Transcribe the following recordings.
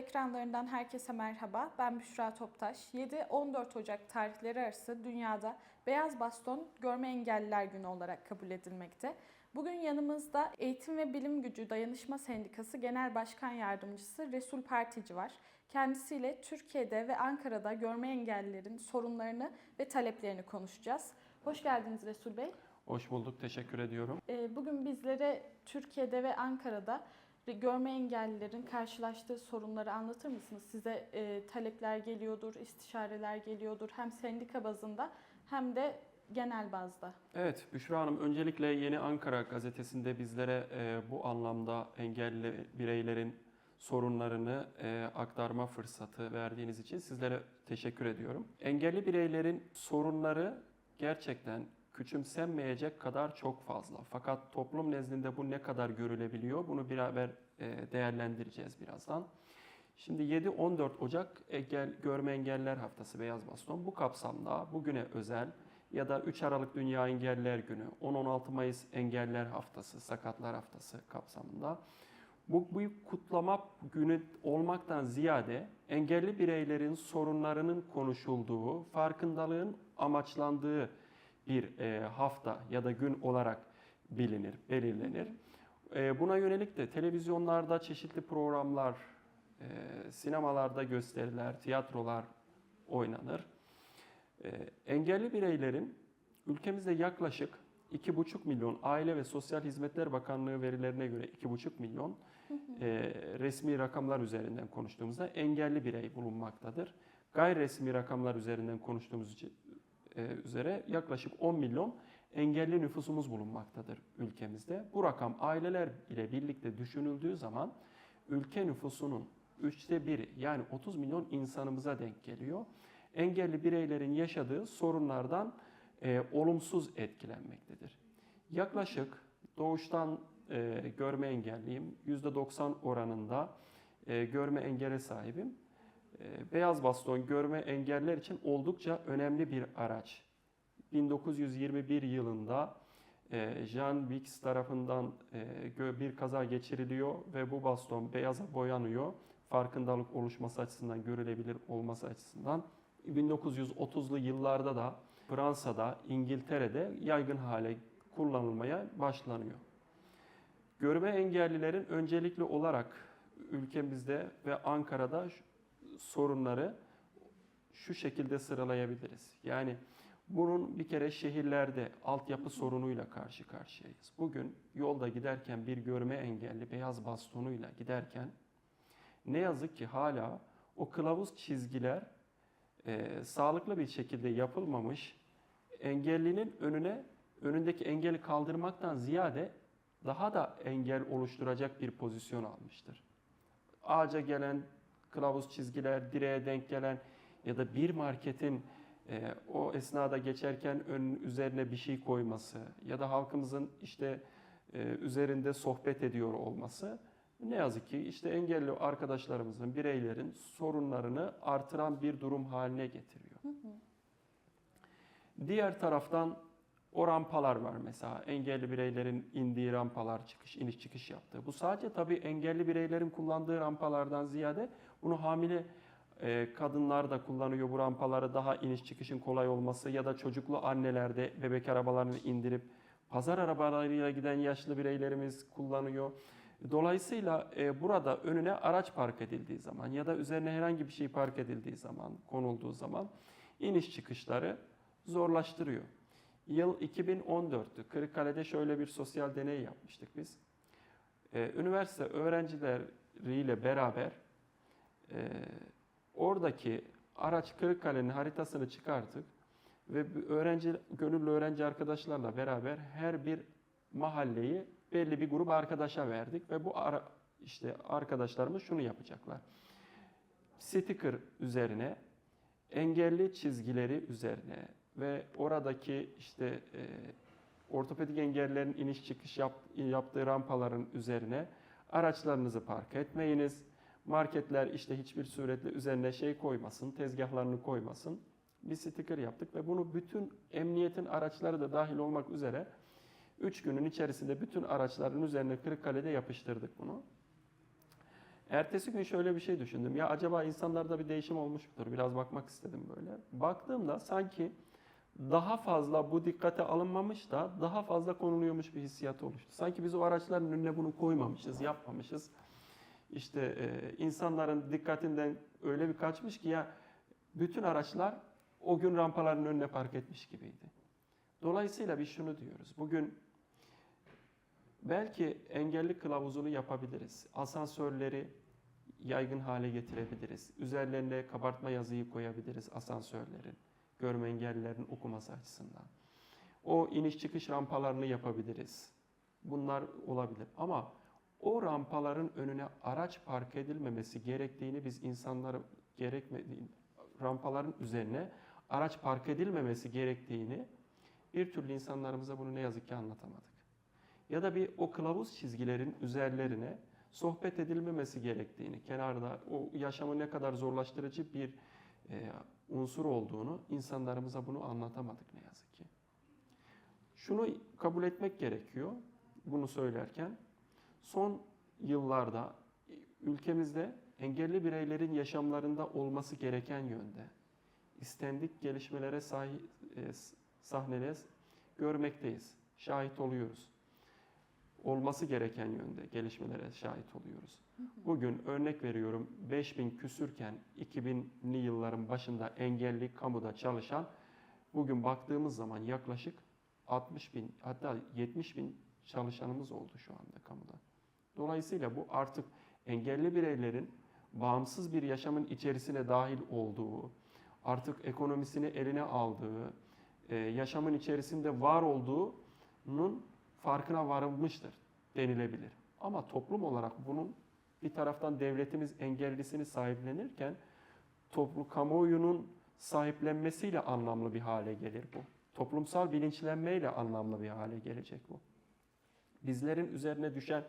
ekranlarından herkese merhaba. Ben Büşra Toptaş. 7-14 Ocak tarihleri arası dünyada Beyaz Baston Görme Engelliler Günü olarak kabul edilmekte. Bugün yanımızda Eğitim ve Bilim Gücü Dayanışma Sendikası Genel Başkan Yardımcısı Resul Partici var. Kendisiyle Türkiye'de ve Ankara'da görme engellilerin sorunlarını ve taleplerini konuşacağız. Hoş geldiniz Resul Bey. Hoş bulduk, teşekkür ediyorum. Ee, Bugün bizlere Türkiye'de ve Ankara'da görme engellilerin karşılaştığı sorunları anlatır mısınız? Size e, talepler geliyordur, istişareler geliyordur hem sendika bazında hem de genel bazda. Evet, Büşra Hanım öncelikle Yeni Ankara gazetesinde bizlere e, bu anlamda engelli bireylerin sorunlarını e, aktarma fırsatı verdiğiniz için sizlere teşekkür ediyorum. Engelli bireylerin sorunları gerçekten küçümsenmeyecek kadar çok fazla. Fakat toplum nezdinde bu ne kadar görülebiliyor bunu beraber e, değerlendireceğiz birazdan. Şimdi 7-14 Ocak Engel, Görme Engeller Haftası Beyaz Baston bu kapsamda bugüne özel ya da 3 Aralık Dünya Engelliler Günü, 10-16 Mayıs Engeller Haftası, Sakatlar Haftası kapsamında bu, bu kutlama günü olmaktan ziyade engelli bireylerin sorunlarının konuşulduğu, farkındalığın amaçlandığı bir e, hafta ya da gün olarak bilinir, belirlenir. E, buna yönelik de televizyonlarda çeşitli programlar, e, sinemalarda gösteriler, tiyatrolar oynanır. E, engelli bireylerin ülkemizde yaklaşık 2,5 milyon Aile ve Sosyal Hizmetler Bakanlığı verilerine göre 2,5 milyon e, resmi rakamlar üzerinden konuştuğumuzda engelli birey bulunmaktadır. Gayri resmi rakamlar üzerinden konuştuğumuz üzere yaklaşık 10 milyon engelli nüfusumuz bulunmaktadır ülkemizde. Bu rakam aileler ile birlikte düşünüldüğü zaman ülke nüfusunun üçte biri yani 30 milyon insanımıza denk geliyor. Engelli bireylerin yaşadığı sorunlardan e, olumsuz etkilenmektedir. Yaklaşık doğuştan e, görme engelliyim. %90 oranında e, görme engele sahibim. E, beyaz baston görme engeller için oldukça önemli bir araç. 1921 yılında e, Jean Bix tarafından e, bir kaza geçiriliyor ve bu baston beyaza boyanıyor. Farkındalık oluşması açısından, görülebilir olması açısından. 1930'lu yıllarda da Fransa'da, İngiltere'de yaygın hale kullanılmaya başlanıyor. Görme engellilerin öncelikli olarak ülkemizde ve Ankara'da sorunları şu şekilde sıralayabiliriz. Yani bunun bir kere şehirlerde altyapı sorunuyla karşı karşıyayız. Bugün yolda giderken bir görme engelli beyaz bastonuyla giderken ne yazık ki hala o kılavuz çizgiler e, sağlıklı bir şekilde yapılmamış engellinin önüne önündeki engeli kaldırmaktan ziyade daha da engel oluşturacak bir pozisyon almıştır. Ağaca gelen kılavuz çizgiler, direğe denk gelen ya da bir marketin e, o esnada geçerken ön üzerine bir şey koyması ya da halkımızın işte e, üzerinde sohbet ediyor olması ne yazık ki işte engelli arkadaşlarımızın, bireylerin sorunlarını artıran bir durum haline getiriyor. Hı hı. Diğer taraftan o rampalar var mesela. Engelli bireylerin indiği rampalar, çıkış, iniş çıkış yaptığı. Bu sadece tabii engelli bireylerin kullandığı rampalardan ziyade bunu hamile e, kadınlar da kullanıyor bu rampaları daha iniş çıkışın kolay olması ya da çocuklu annelerde bebek arabalarını indirip pazar arabalarıyla giden yaşlı bireylerimiz kullanıyor. Dolayısıyla e, burada önüne araç park edildiği zaman ya da üzerine herhangi bir şey park edildiği zaman, konulduğu zaman iniş çıkışları zorlaştırıyor. Yıl 2014'tü. Kırıkkale'de şöyle bir sosyal deney yapmıştık biz. Ee, üniversite öğrencileriyle beraber e, oradaki araç Kırıkkale'nin haritasını çıkarttık ve öğrenci gönüllü öğrenci arkadaşlarla beraber her bir mahalleyi belli bir grup arkadaşa verdik ve bu ara, işte arkadaşlarımız şunu yapacaklar. Sticker üzerine engelli çizgileri üzerine ve oradaki işte e, ortopedik engellerin iniş çıkış yap, yaptığı rampaların üzerine araçlarınızı park etmeyiniz. Marketler işte hiçbir suretle üzerine şey koymasın, tezgahlarını koymasın. Bir sticker yaptık ve bunu bütün emniyetin araçları da dahil olmak üzere 3 günün içerisinde bütün araçların üzerine Kırıkkale'de yapıştırdık bunu. Ertesi gün şöyle bir şey düşündüm. Ya acaba insanlarda bir değişim olmuş mudur? Biraz bakmak istedim böyle. Baktığımda sanki daha fazla bu dikkate alınmamış da daha fazla konuluyormuş bir hissiyat oluştu. Sanki biz o araçların önüne bunu koymamışız, yapmamışız. İşte e, insanların dikkatinden öyle bir kaçmış ki ya bütün araçlar o gün rampaların önüne park etmiş gibiydi. Dolayısıyla biz şunu diyoruz. Bugün belki engelli kılavuzunu yapabiliriz. Asansörleri yaygın hale getirebiliriz. Üzerlerine kabartma yazıyı koyabiliriz asansörlerin. Görme engellilerin okuması açısından. O iniş çıkış rampalarını yapabiliriz. Bunlar olabilir. Ama o rampaların önüne araç park edilmemesi gerektiğini biz insanları gerekmediğini, rampaların üzerine araç park edilmemesi gerektiğini bir türlü insanlarımıza bunu ne yazık ki anlatamadık. Ya da bir o kılavuz çizgilerin üzerlerine sohbet edilmemesi gerektiğini, kenarda o yaşamı ne kadar zorlaştırıcı bir e, unsur olduğunu insanlarımıza bunu anlatamadık ne yazık ki. Şunu kabul etmek gerekiyor bunu söylerken. Son yıllarda ülkemizde engelli bireylerin yaşamlarında olması gereken yönde istendik gelişmelere sahip e, görmekteyiz. Şahit oluyoruz. Olması gereken yönde gelişmelere şahit oluyoruz. Bugün örnek veriyorum 5000 küsürken 2000'li yılların başında engelli kamuda çalışan bugün baktığımız zaman yaklaşık 60 bin hatta 70 bin çalışanımız oldu şu anda kamuda. Dolayısıyla bu artık engelli bireylerin bağımsız bir yaşamın içerisine dahil olduğu, artık ekonomisini eline aldığı, e, yaşamın içerisinde var olduğunun farkına varılmıştır denilebilir. Ama toplum olarak bunun bir taraftan devletimiz engellisini sahiplenirken toplu kamuoyunun sahiplenmesiyle anlamlı bir hale gelir bu. Toplumsal bilinçlenmeyle anlamlı bir hale gelecek bu. Bizlerin üzerine düşen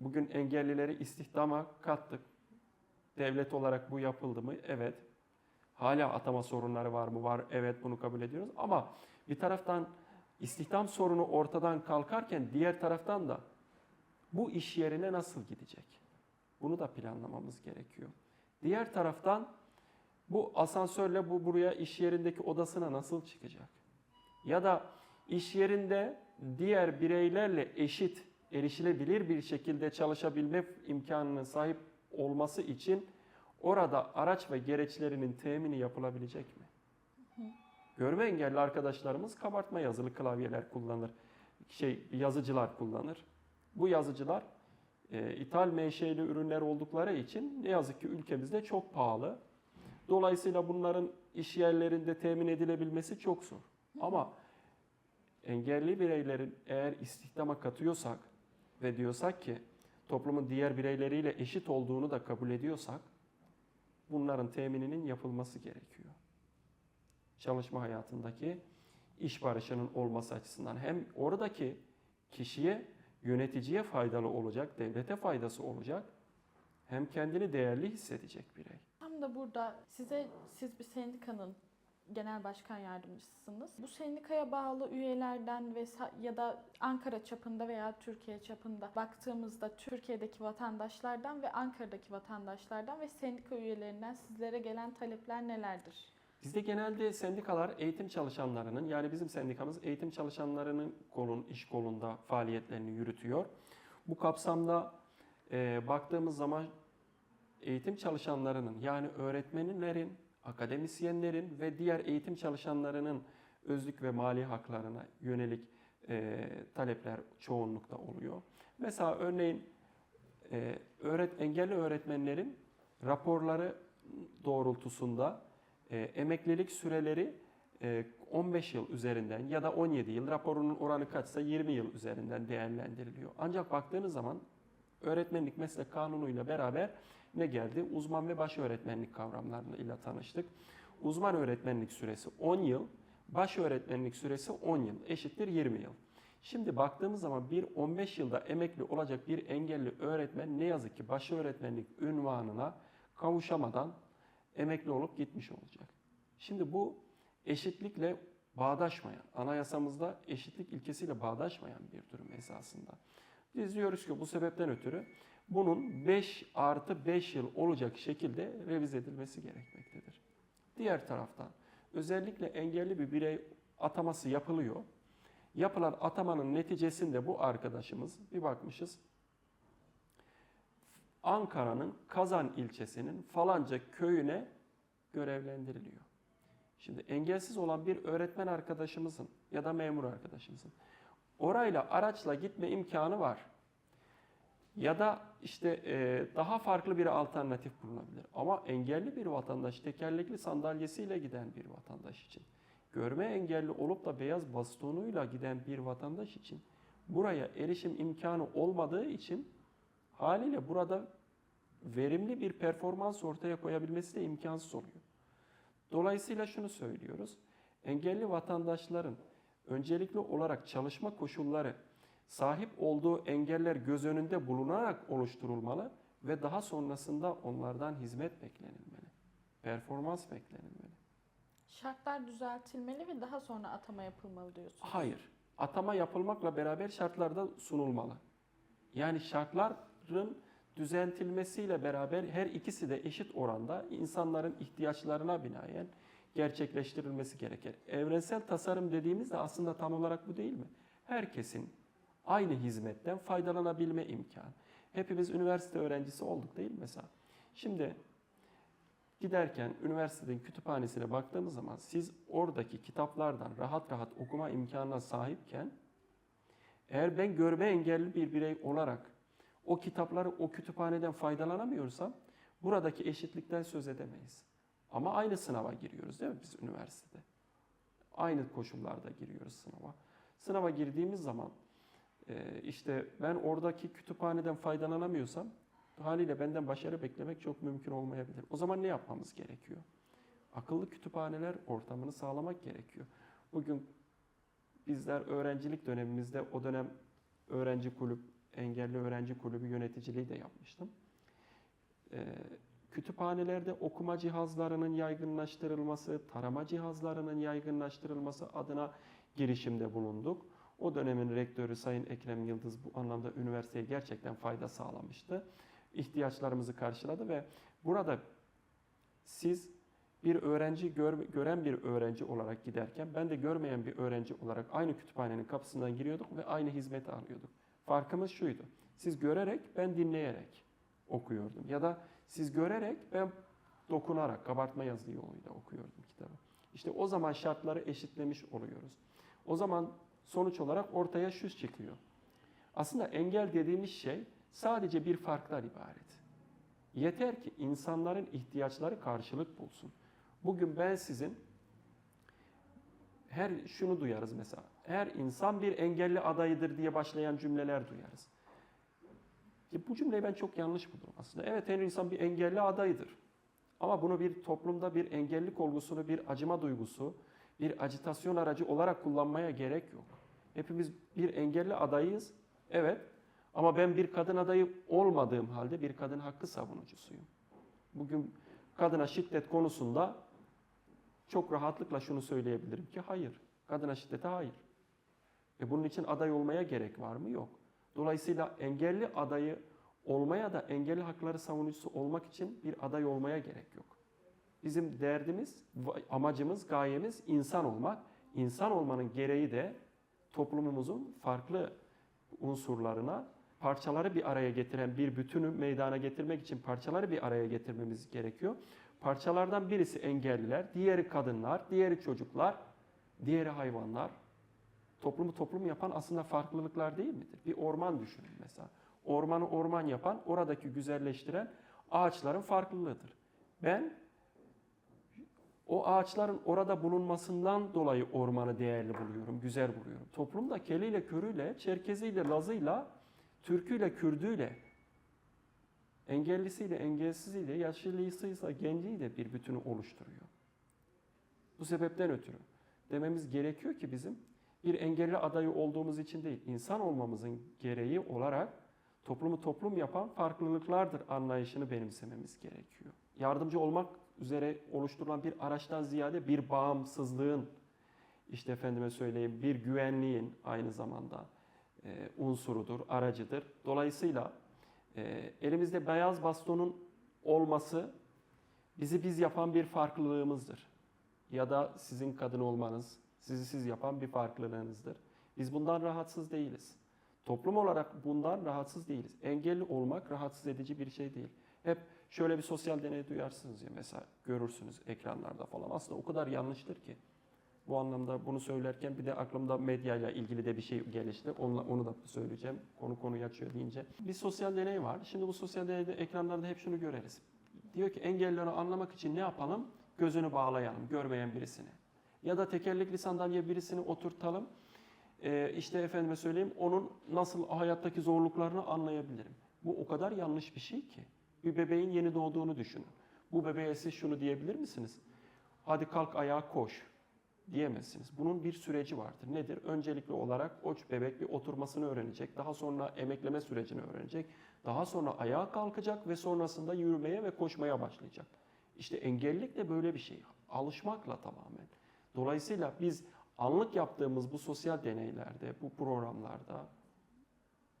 bugün engellileri istihdama kattık. Devlet olarak bu yapıldı mı? Evet. Hala atama sorunları var mı? Var. Evet bunu kabul ediyoruz. Ama bir taraftan istihdam sorunu ortadan kalkarken diğer taraftan da bu iş yerine nasıl gidecek? Bunu da planlamamız gerekiyor. Diğer taraftan bu asansörle bu buraya iş yerindeki odasına nasıl çıkacak? Ya da iş yerinde diğer bireylerle eşit, erişilebilir bir şekilde çalışabilme imkanına sahip olması için orada araç ve gereçlerinin temini yapılabilecek mi? Görme engelli arkadaşlarımız kabartma yazılı klavyeler kullanır. Şey yazıcılar kullanır. Bu yazıcılar e, ithal menşeli ürünler oldukları için ne yazık ki ülkemizde çok pahalı. Dolayısıyla bunların iş yerlerinde temin edilebilmesi çok zor. Ama engelli bireylerin eğer istihdama katıyorsak ve diyorsak ki toplumun diğer bireyleriyle eşit olduğunu da kabul ediyorsak bunların temininin yapılması gerekiyor. Çalışma hayatındaki iş barışının olması açısından hem oradaki kişiye, yöneticiye faydalı olacak, devlete faydası olacak hem kendini değerli hissedecek birey. Tam da burada size siz bir sendikanın genel başkan yardımcısınız. Bu sendikaya bağlı üyelerden ve ya da Ankara çapında veya Türkiye çapında baktığımızda Türkiye'deki vatandaşlardan ve Ankara'daki vatandaşlardan ve sendika üyelerinden sizlere gelen talepler nelerdir? Bizde genelde sendikalar eğitim çalışanlarının yani bizim sendikamız eğitim çalışanlarının kolun, iş kolunda faaliyetlerini yürütüyor. Bu kapsamda e, baktığımız zaman eğitim çalışanlarının yani öğretmenlerin, akademisyenlerin ve diğer eğitim çalışanlarının özlük ve mali haklarına yönelik e, talepler çoğunlukta oluyor. Mesela örneğin e, öğret engelli öğretmenlerin raporları doğrultusunda e, emeklilik süreleri e, 15 yıl üzerinden ya da 17 yıl raporunun oranı kaçsa 20 yıl üzerinden değerlendiriliyor. Ancak baktığınız zaman öğretmenlik meslek kanunuyla beraber ne geldi? Uzman ve baş öğretmenlik kavramlarıyla tanıştık. Uzman öğretmenlik süresi 10 yıl, baş öğretmenlik süresi 10 yıl eşittir 20 yıl. Şimdi baktığımız zaman bir 15 yılda emekli olacak bir engelli öğretmen ne yazık ki baş öğretmenlik ünvanına kavuşamadan emekli olup gitmiş olacak. Şimdi bu eşitlikle bağdaşmayan, anayasamızda eşitlik ilkesiyle bağdaşmayan bir durum esasında. Biz diyoruz ki bu sebepten ötürü bunun 5 artı 5 yıl olacak şekilde revize edilmesi gerekmektedir. Diğer taraftan özellikle engelli bir birey ataması yapılıyor. Yapılan atamanın neticesinde bu arkadaşımız bir bakmışız Ankara'nın Kazan ilçesinin falanca köyüne görevlendiriliyor. Şimdi engelsiz olan bir öğretmen arkadaşımızın ya da memur arkadaşımızın orayla araçla gitme imkanı var. Ya da işte e, daha farklı bir alternatif bulunabilir. Ama engelli bir vatandaş, tekerlekli sandalyesiyle giden bir vatandaş için, görme engelli olup da beyaz bastonuyla giden bir vatandaş için buraya erişim imkanı olmadığı için haliyle burada verimli bir performans ortaya koyabilmesi de imkansız oluyor. Dolayısıyla şunu söylüyoruz. Engelli vatandaşların öncelikli olarak çalışma koşulları sahip olduğu engeller göz önünde bulunarak oluşturulmalı ve daha sonrasında onlardan hizmet beklenilmeli. Performans beklenilmeli. Şartlar düzeltilmeli ve daha sonra atama yapılmalı diyorsunuz. Hayır. Atama yapılmakla beraber şartlar da sunulmalı. Yani şartların düzeltilmesiyle beraber her ikisi de eşit oranda insanların ihtiyaçlarına binaen gerçekleştirilmesi gerekir. Evrensel tasarım dediğimiz de aslında tam olarak bu değil mi? Herkesin aynı hizmetten faydalanabilme imkanı. Hepimiz üniversite öğrencisi olduk değil mi mesela? Şimdi giderken üniversitenin kütüphanesine baktığımız zaman siz oradaki kitaplardan rahat rahat okuma imkanına sahipken eğer ben görme engelli bir birey olarak o kitapları o kütüphaneden faydalanamıyorsam buradaki eşitlikten söz edemeyiz. Ama aynı sınava giriyoruz değil mi biz üniversitede? Aynı koşullarda giriyoruz sınava. Sınava girdiğimiz zaman e, işte ben oradaki kütüphaneden faydalanamıyorsam haliyle benden başarı beklemek çok mümkün olmayabilir. O zaman ne yapmamız gerekiyor? Akıllı kütüphaneler ortamını sağlamak gerekiyor. Bugün bizler öğrencilik dönemimizde o dönem öğrenci kulüp, engelli öğrenci kulübü yöneticiliği de yapmıştım. Ee, kütüphanelerde okuma cihazlarının yaygınlaştırılması, tarama cihazlarının yaygınlaştırılması adına girişimde bulunduk. O dönemin rektörü Sayın Ekrem Yıldız bu anlamda üniversiteye gerçekten fayda sağlamıştı. İhtiyaçlarımızı karşıladı ve burada siz bir öğrenci gör, gören bir öğrenci olarak giderken ben de görmeyen bir öğrenci olarak aynı kütüphanenin kapısından giriyorduk ve aynı hizmeti alıyorduk. Farkımız şuydu. Siz görerek ben dinleyerek okuyordum ya da siz görerek ben dokunarak kabartma yazı yoluyla okuyordum kitabı. İşte o zaman şartları eşitlemiş oluyoruz. O zaman sonuç olarak ortaya şu çıkıyor. Aslında engel dediğimiz şey sadece bir farktan ibaret. Yeter ki insanların ihtiyaçları karşılık bulsun. Bugün ben sizin her şunu duyarız mesela. Her insan bir engelli adayıdır diye başlayan cümleler duyarız. Ya bu cümleyi ben çok yanlış bulurum aslında. Evet her insan bir engelli adayıdır. Ama bunu bir toplumda bir engellik olgusunu, bir acıma duygusu, bir acitasyon aracı olarak kullanmaya gerek yok. Hepimiz bir engelli adayız. Evet. Ama ben bir kadın adayı olmadığım halde bir kadın hakkı savunucusuyum. Bugün kadına şiddet konusunda çok rahatlıkla şunu söyleyebilirim ki hayır. Kadına şiddete hayır. E bunun için aday olmaya gerek var mı? Yok. Dolayısıyla engelli adayı olmaya da engelli hakları savunucusu olmak için bir aday olmaya gerek yok. Bizim derdimiz, amacımız, gayemiz insan olmak. İnsan olmanın gereği de toplumumuzun farklı unsurlarına parçaları bir araya getiren bir bütünü meydana getirmek için parçaları bir araya getirmemiz gerekiyor. Parçalardan birisi engelliler, diğeri kadınlar, diğeri çocuklar, diğeri hayvanlar. Toplumu toplum yapan aslında farklılıklar değil midir? Bir orman düşünün mesela. Ormanı orman yapan, oradaki güzelleştiren ağaçların farklılığıdır. Ben o ağaçların orada bulunmasından dolayı ormanı değerli buluyorum, güzel buluyorum. Toplumda keliyle, körüyle, çerkeziyle, lazıyla, türküyle, kürdüyle, engellisiyle, engelsiziyle, yaşlısıysa genciyle bir bütünü oluşturuyor. Bu sebepten ötürü dememiz gerekiyor ki bizim bir engelli adayı olduğumuz için değil, insan olmamızın gereği olarak toplumu toplum yapan farklılıklardır anlayışını benimsememiz gerekiyor. Yardımcı olmak üzere oluşturulan bir araçtan ziyade bir bağımsızlığın, işte efendime söyleyeyim bir güvenliğin aynı zamanda e, unsurudur, aracıdır. Dolayısıyla e, elimizde beyaz bastonun olması bizi biz yapan bir farklılığımızdır. Ya da sizin kadın olmanız sizi siz yapan bir farklılığınızdır. Biz bundan rahatsız değiliz. Toplum olarak bundan rahatsız değiliz. Engelli olmak rahatsız edici bir şey değil. Hep şöyle bir sosyal deney duyarsınız ya mesela görürsünüz ekranlarda falan. Aslında o kadar yanlıştır ki. Bu anlamda bunu söylerken bir de aklımda medyayla ilgili de bir şey gelişti. Onunla, onu da söyleyeceğim. Konu konuyu açıyor deyince. Bir sosyal deney var. Şimdi bu sosyal deneyde ekranlarda hep şunu göreriz. Diyor ki engelleri anlamak için ne yapalım? Gözünü bağlayalım görmeyen birisini. Ya da tekerlekli sandalye birisini oturtalım. Ee, işte efendime söyleyeyim onun nasıl hayattaki zorluklarını anlayabilirim. Bu o kadar yanlış bir şey ki. Bir bebeğin yeni doğduğunu düşünün. Bu bebeğe siz şunu diyebilir misiniz? Hadi kalk ayağa koş diyemezsiniz. Bunun bir süreci vardır. Nedir? Öncelikli olarak o bebek bir oturmasını öğrenecek. Daha sonra emekleme sürecini öğrenecek. Daha sonra ayağa kalkacak ve sonrasında yürümeye ve koşmaya başlayacak. İşte engellilik de böyle bir şey. Alışmakla tamamen. Dolayısıyla biz anlık yaptığımız bu sosyal deneylerde, bu programlarda,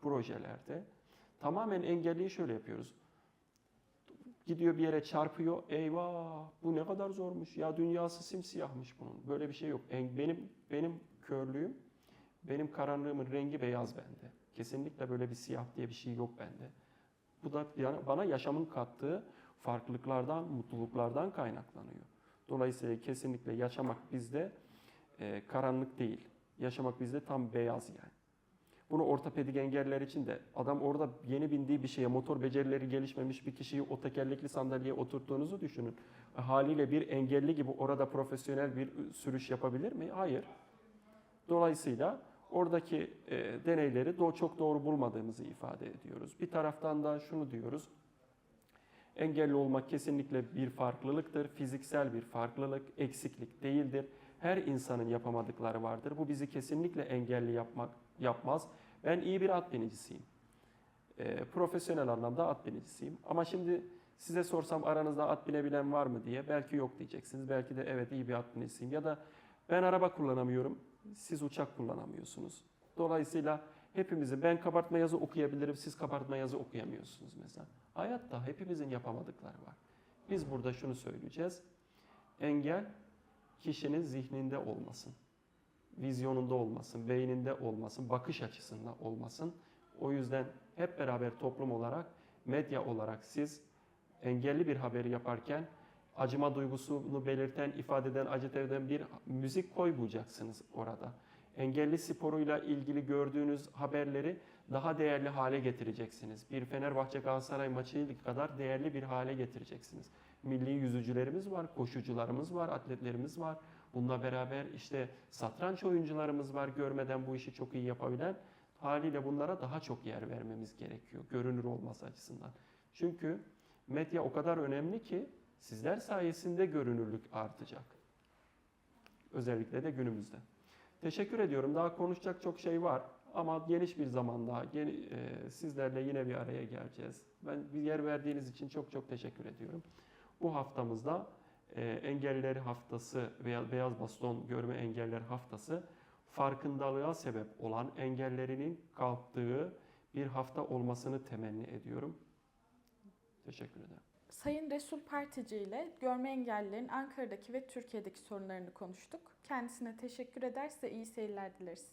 projelerde tamamen engelliyi şöyle yapıyoruz. Gidiyor bir yere çarpıyor. Eyvah bu ne kadar zormuş. Ya dünyası simsiyahmış bunun. Böyle bir şey yok. En- Benim benim körlüğüm, benim karanlığımın rengi beyaz bende. Kesinlikle böyle bir siyah diye bir şey yok bende. Bu da bana yaşamın kattığı farklılıklardan, mutluluklardan kaynaklanıyor. Dolayısıyla kesinlikle yaşamak bizde e, karanlık değil. Yaşamak bizde tam beyaz yani. Bunu ortopedik engeller için de adam orada yeni bindiği bir şeye motor becerileri gelişmemiş bir kişiyi o tekerlekli sandalyeye oturttuğunuzu düşünün. Haliyle bir engelli gibi orada profesyonel bir sürüş yapabilir mi? Hayır. Dolayısıyla oradaki e, deneyleri do- çok doğru bulmadığımızı ifade ediyoruz. Bir taraftan da şunu diyoruz. Engelli olmak kesinlikle bir farklılıktır. Fiziksel bir farklılık, eksiklik değildir. Her insanın yapamadıkları vardır. Bu bizi kesinlikle engelli yapmak yapmaz. Ben iyi bir at binicisiyim. Ee, profesyonel anlamda at binicisiyim. Ama şimdi size sorsam aranızda at binebilen var mı diye belki yok diyeceksiniz. Belki de evet iyi bir at binicisiyim. Ya da ben araba kullanamıyorum. Siz uçak kullanamıyorsunuz. Dolayısıyla hepimizin ben kabartma yazı okuyabilirim. Siz kabartma yazı okuyamıyorsunuz mesela. Hayatta hepimizin yapamadıkları var. Biz burada şunu söyleyeceğiz. Engel kişinin zihninde olmasın vizyonunda olmasın, beyninde olmasın, bakış açısında olmasın. O yüzden hep beraber toplum olarak, medya olarak siz engelli bir haberi yaparken acıma duygusunu belirten, ifade eden, acıt eden bir müzik koymayacaksınız orada. Engelli sporuyla ilgili gördüğünüz haberleri daha değerli hale getireceksiniz. Bir Fenerbahçe Galatasaray maçı kadar değerli bir hale getireceksiniz. Milli yüzücülerimiz var, koşucularımız var, atletlerimiz var. Bununla beraber işte satranç oyuncularımız var görmeden bu işi çok iyi yapabilen. Haliyle bunlara daha çok yer vermemiz gerekiyor görünür olması açısından. Çünkü medya o kadar önemli ki sizler sayesinde görünürlük artacak. Özellikle de günümüzde. Teşekkür ediyorum. Daha konuşacak çok şey var ama geniş bir zamanda yeni, e, sizlerle yine bir araya geleceğiz. Ben bir yer verdiğiniz için çok çok teşekkür ediyorum. Bu haftamızda e, engelliler haftası veya beyaz baston görme engeller haftası farkındalığa sebep olan engellerinin kalktığı bir hafta olmasını temenni ediyorum. Teşekkür ederim. Sayın Resul Partici ile görme engellilerin Ankara'daki ve Türkiye'deki sorunlarını konuştuk. Kendisine teşekkür eder size iyi seyirler dileriz.